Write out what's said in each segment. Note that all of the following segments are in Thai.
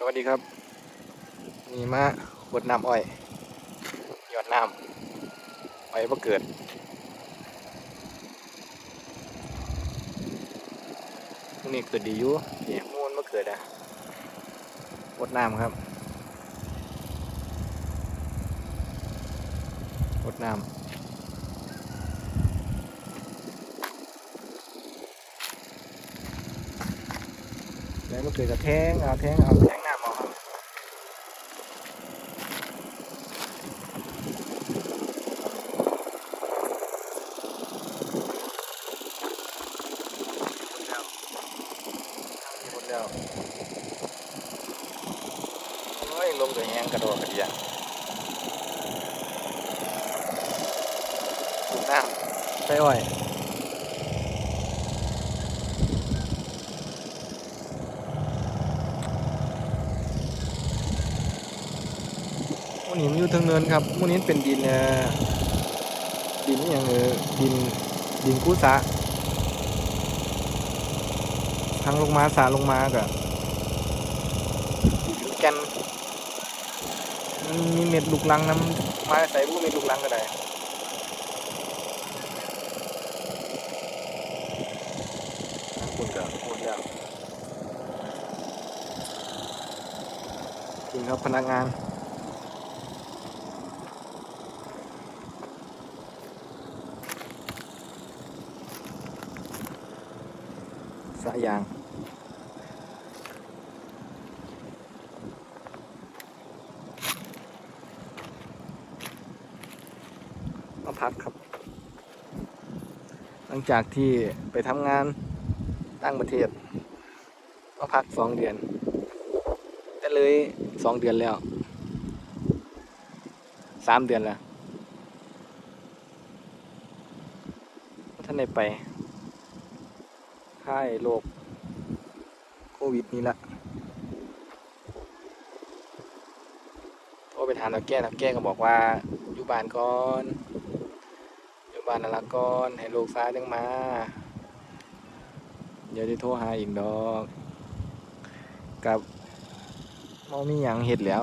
สวัสดีครับนี่มาขวดน้ำอ้อยหยอดน้ำอ้อยบ่เกิดพวกนี้เกิดดีอยู่เนี่ยมูลบ่เกิดอะขวดน้ำครับขวดน้ำแล้วมันเกิดกระแทงเอาแทงเอาแทงน้ำเอาครับ แล้วมีคน แล้วโอ้ยลมตัวแห้งกระโดดกระเดียสูบน้ำใส่อ้อยมูนี้มันอยู่ทางเนินครับมูนี้เป็นดินดินอย่างเออดินดินกุสะ ทางลงมาสาลงมาก็แกนมันมีเม็ดลูกลังน้ำมาใส่บุมีลูกลังก็ได้ทางคุณก็โคตรแล้วจริงครับพนักงานสายยาง พักครับ หลังจากที่ไปทำงานต่างประเทศมาพักสองเดือนแต่เลยสองเดือนแล้วสามเดือนแล้วท่านได้ไปค่ายโรคโควิดนี่ละโทรไปถามนักแก้นักแก้ก็บอกว่าอยู่บ้านก่อน บ้านนั่นละกอนให้ลูกฟ้าจังมา เดี๋ยวจะโทรหาอีกดอก กับมอมีหยังเห็ดแล้ว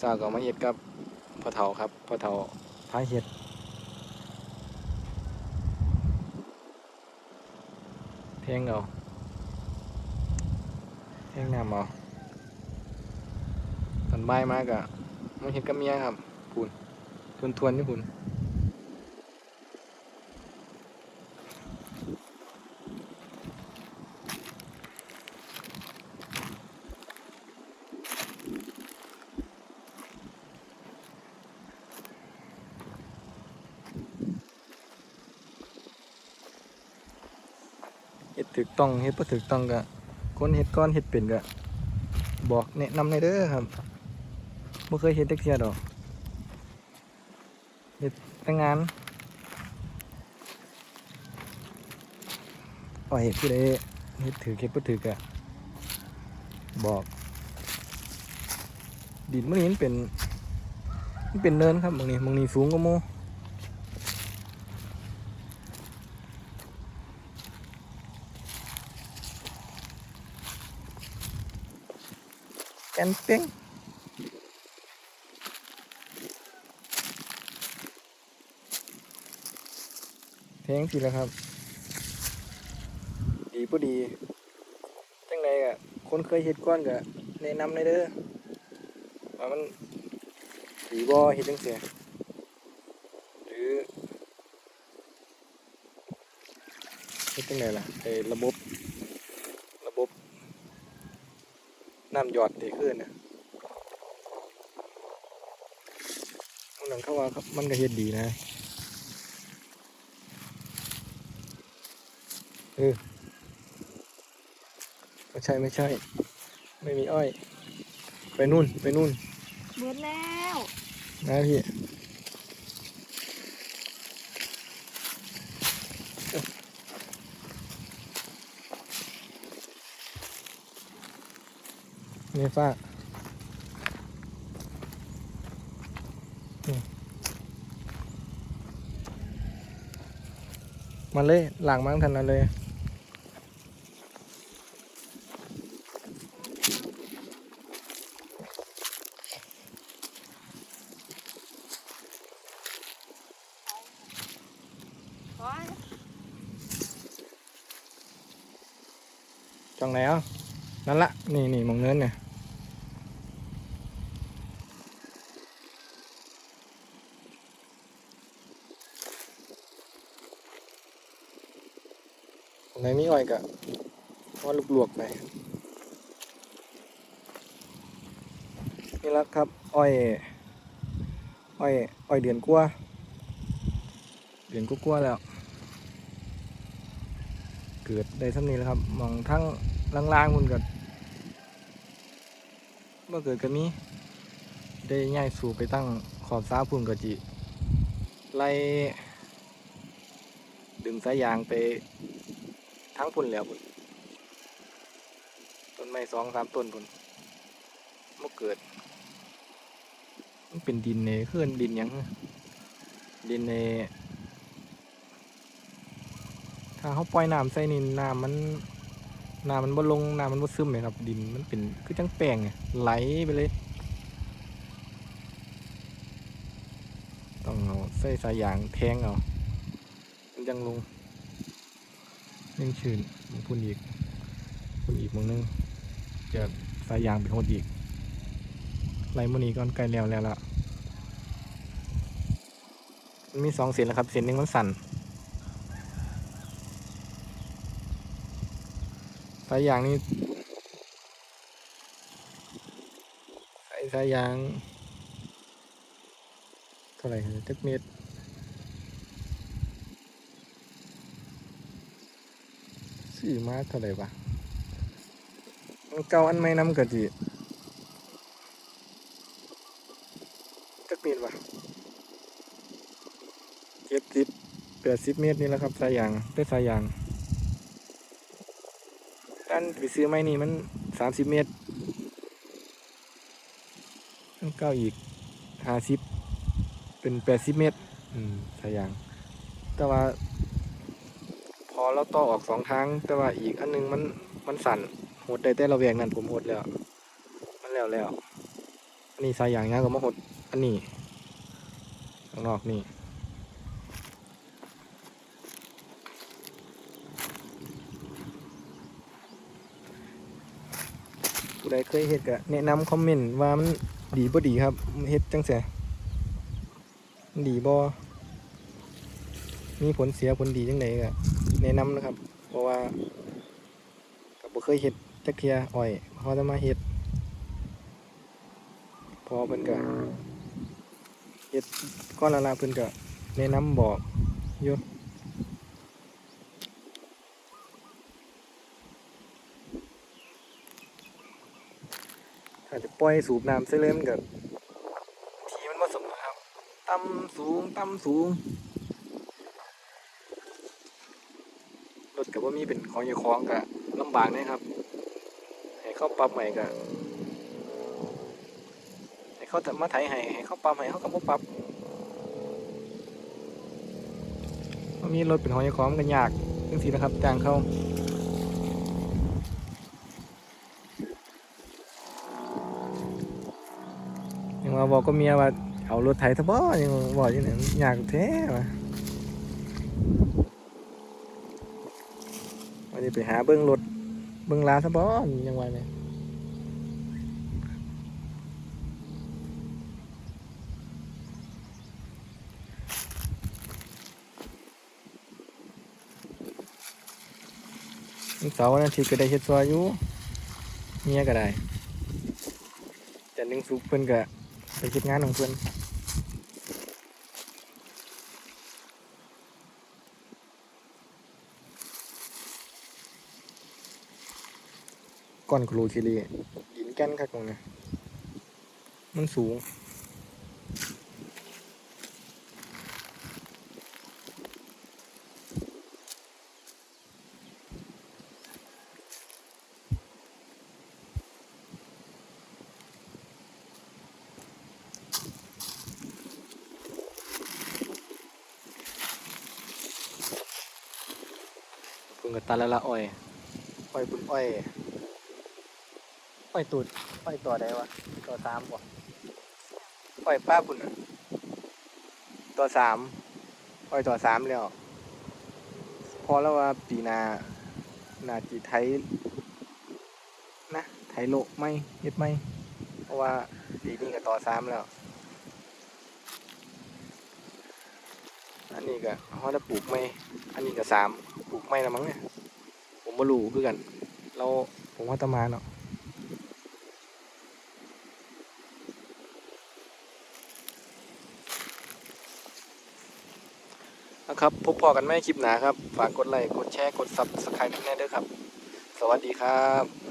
สาวก็มาเห็ดกับพ่อเฒ่าครับพ่อเฒ่าพาเห็ดเพ่งเอาเพ่งน้ำเอาตอนบ่ายมากอะมันเห็นกับเมียครับพูน ทวนทวนนี่พูนเฮ็ดถูกต้องเฮ็ดบ่ถูกต้องก็คนเฮ็ดก้อนเฮ็ดเป็นก็บอกแนะนำในอยเด้อครับบ่เคยเฮ็ดจักเทียดอก เฮ็ดแต่งงานว่าเฮ็ดผู้ใดเฮ็ดถือเฮ็ดบ่ถือก็บอก ดินมื้อนี้มันเป็นมันเป็นเนินครับบางนี้บางนี้สูงกว่าหมู่แกนเป้ง พลงสิแล้วครับ ดีพอดี จังไดกะคนเคยเฮ็ดก้อนกะแนะนำเลยเด้อว่ามันดีบ่เฮ็ดจังซี่หรือเฮ็ดจังไดล่ะไอ้ระบบ ระบบน้ำหยอดที่ขึ้นนะมันหนังเข้าว่าครับมันก็เฮ็ดดีนะ เออไม่ใช่ไม่ใช่ ไม่มีอ้อย ไปนู่นไปนู่นเบิดแล้วนะพี่นี่ฟ้าอืมมาเลยหลังมั้งทันนั้นเลย ช่องไหนอะนั่นละนี่นี่มองเนินเนี่ยไหนมีอ้อยกะว่าลูกลวกไปนี่ละครับ อ้อยอ้อยอ้อยเดือนกว่าเดือนกว่าๆแล้ว เกิดได้สำนี้แล้วครับมองทั้งล่างๆคุณก็เมื่อเกิดก็มีได้ง่ายสู่ไปตั้งขอบฟ้าพุ่นก็จิไล่ดึงสายยางไปทั้งพุ่นแล้วพุ่นต้นไม้สองสามต้นพุ่นเมื่อเกิดมันเป็นดินในเคลื่อนดินยังดินใน ถ้าเขาปล่อยน้ำใส่นี่น้ำมันน้ำมันบ่ลงน้ำมันบ่ซึมเลยครับ ดินมันเป็นคือจังแป้งไงไหลไปเลย ต้องเอาใส่สายยางแทงเอามันจังลงยังชื้นมงพุ่นอีกพุ่นอีกมึงนึงจะสายยางเป็นหดอีกไหลมันนี้ก่อนใกล้แล้วแล้วละมันมีสองเส้นแล้วครับเส้นหนึ่งมันสั่น สายยางนี่สายสายยางเท่าไหร่ครับจักเมตรซื้อมาเท่าไหร่ปะอันเก่าอันใหม่น้ำกะจิจักเมตรปะเจ็ดสิบแปดสิบเมตรนี่แหละครับสายยางได้สายยาง อันไปซื้อไม้นี่มันสามสิบเมตรอันเก้าอีกห้าสิบเป็นแปดสิบเมตร อืมสายยาง แต่ว่า พอเราต่อออกสองทาง แต่ว่าอีกอันหนึงมันมันสั่นหดได้แต่เราแวงนั่นผมหดแล้ว มันแล้วแล้วอันนี้สายยางงานก็มาหดอันนี้ข้างนอกนี่ ผู้ใดเคยเฮ็ดก็แนะนำคอมเมนต์ว่ามันดีบ่ดีครับเฮ็ดจังซี่มันดีบ่มีผลเสียผลดีจังไดก็แนะนำนะครับ เพราะว่าก็บ่เคยเฮ็ดจักเทียอ้อยพอจะมาเฮ็ดพอเพิ่นก็เฮ็ดก่อนละละเพิ่นก็แนะนำบอกอยู่ ถ้าจะปล่อยสูบน้ำใส่เลยมันก็ทีมันผสมนะครับต่ำสูงต่ำสูงรถกับว่ามีเป็นของอยาของก็ลำบากนะครับ ให้เขาปรับใหม่ก็ให้เขาแต่มาไถให้ให้เขาปรับให้เขาก็บ่ปรับว่ามีรถเป็นของอยาของมันยากจังซี่นะครับจ้างเขา ยังมาบอกก็เมียว่าเอารถไถทะบ่ยังบอกอยู่เนี่ยอยากแท้ว่ะวันนี้ไปหาเบิ้งรถเบิ้งร้านทะบ่ยังไงเนี่ยวันเสาร์วันอาทิตย์ก็ได้เฮ็ดซอยอยู่เมียก็ได้แต่หนึ่งสุกเพิ่นก็ ไปคิดงานของเพิ่นก่อนครูคิรีหินแก่นคักตรงนี้มันสูง งก็ตัดแล้วละอ้อยอ้อยปุ่นอ้อยอ้อยตูดอ้อยตัวใดวะตัวสามบ่อ้อยป้าปุ่นน่ะตัวสามอ้อยตัวสามแล้วพอแล้วว่าปีนานาจีไทยโลไม่เฮ็ดไม่เพราะว่าปีนี้ก็ต่อสามแล้ว อันนี้ก็เขาจะปลูกไม่อันนี้ก็สามปลูกไม่ละมั้งเนี่ยผมม่รู้คือกัน เราผมว่าตะมาเนาะนะครับพบพอกันไหมคลิปหนาครับ ฝากกดไลค์กดแชร์กดซับสไครต์แน่เด้อครับ สวัสดีครับ